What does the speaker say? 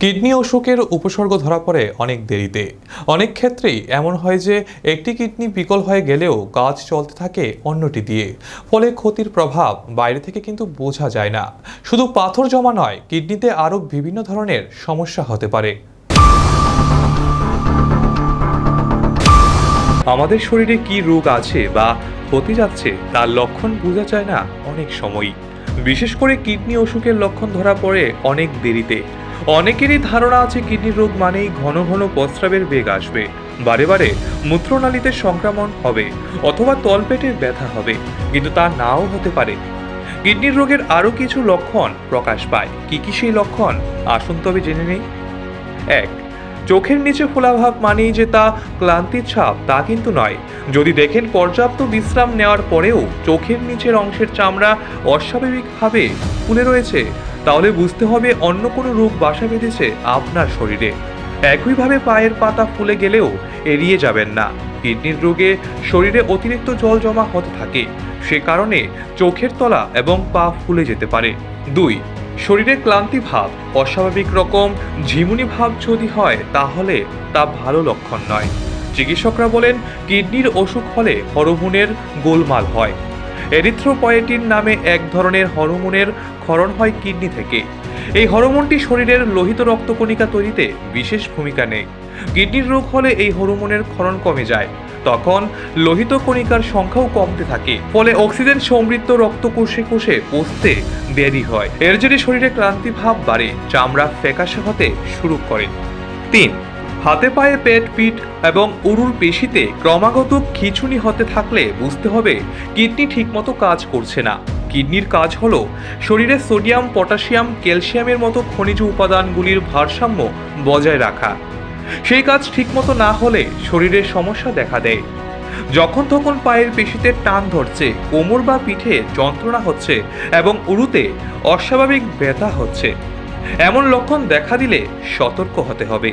Kidney অসুখের উপসর্গ ধরা পড়ে অনেক দেরিতে। অনেক ক্ষেত্রেই এমন হয় যে, একটি কিডনি বিকল হয়ে গেলেও কাজ চলতে থাকে অন্যটি দিয়ে। ফলে ক্ষতির প্রভাব বাইরে থেকে কিন্তু বোঝা যায় না। শুধু পাথর জমা নয়, কিডনিতে আরও বিভিন্ন ধরনের সমস্যা হতে পারে। আমাদের শরীরে কি রোগ আছে বা হতে যাচ্ছে, তার লক্ষণ বোঝা যায় না অনেক সময়ই। বিশেষ করে কিডনি অসুখের লক্ষণ ধরা পড়ে অনেক দেরিতে। অনেকেরই ধারণা আছে কিডনি রোগ মানেই ঘন ঘন প্রস্রাবের বেগ আসবে। বারে বারে মূত্রনালীতে সংক্রমণ হবে অথবা তলপেটের ব্যথা হবে, কিন্তু তা নাও হতে পারে। কিডনির রোগের আরও কিছু লক্ষণ প্রকাশ পায়। কি কি সেই লক্ষণ? আসুন তবে জেনে নেই। এক, চোখের নিচে ফোলাভাব মানেই যে তা ক্লান্তির ছাপ, তা কিন্তু নয়। যদি দেখেন পর্যাপ্ত বিশ্রাম নেওয়ার পরেও চোখের নিচের অংশের চামড়া অস্বাভাবিকভাবে ফুলে রয়েছে তাহলে বুঝতে হবে অন্য কোনো রোগ বাসা বেঁধেছে আপনার শরীরে। একইভাবে পায়ের পাতা ফুলে গেলেও এড়িয়ে যাবেন না। কিডনির রোগে শরীরে অতিরিক্ত জল জমা হতে থাকে। সে কারণে চোখের তলা এবং পা ফুলে যেতে পারে। দুই, শরীরে ক্লান্তি ভাব, অস্বাভাবিক রকম, ঝিমুনি ভাব যদি হয় তাহলে তা ভালো লক্ষণ নয়। চিকিৎসকরা বলেন, কিডনির অসুখ হলে হরমোনের গোলমাল হয়। এরিথ্রোপয়েটিন নামে এক ধরনের হরমোনের ক্ষরণ হয় কিডনি থেকে। এই হরমোনটি শরীরের লোহিত রক্তকণিকা তৈরিতে বিশেষ ভূমিকা নেই কিডনির রোগ হলে এই হরমোনের ক্ষরণ কমে যায়। তখন লোহিত কণিকার সংখ্যাও কমতে থাকে। ফলে অক্সিজেন সমৃদ্ধ রক্ত কোষে কোষে পৌঁছতে দেরি হয়। এর জেরে শরীরে ক্লান্তি ভাব বাড়ে, চামড়া ফ্যাকাশে হতে শুরু করে। তিন হাতে পায়ে পেট, পিঠ এবং উরুর পেশিতে ক্রমাগত খিচুনি হতে থাকলে বুঝতে হবে কিডনি ঠিকমতো কাজ করছে না। কিডনির কাজ হল শরীরে সোডিয়াম, পটাশিয়াম, ক্যালসিয়ামের মতো খনিজ উপাদানগুলির ভারসাম্য বজায় রাখা। সেই কাজ ঠিকমতো না হলে শরীরের সমস্যা দেখা দেয়। যখন তখন পায়ের পেশিতে টান ধরছে, কোমর বা পিঠে যন্ত্রণা হচ্ছে এবং উরুতে অস্বাভাবিক ব্যথা হচ্ছে। এমন লক্ষণ দেখা দিলে সতর্ক হতে হবে।